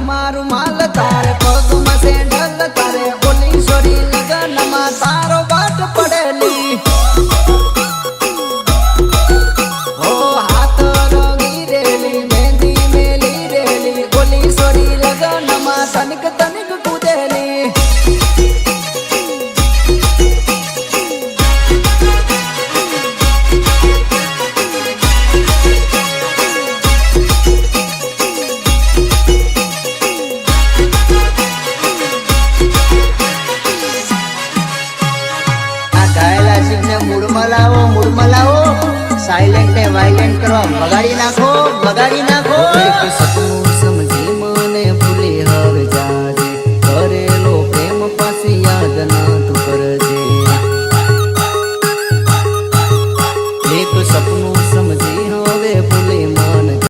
મારું માલ તારે પગમાં સેન્ડલ તારે લાવો મૂડમાં લાવો સાયલેન્ટ ને વાયલેન્ટ કરો બગાડી નાખો બગાડી નાખો.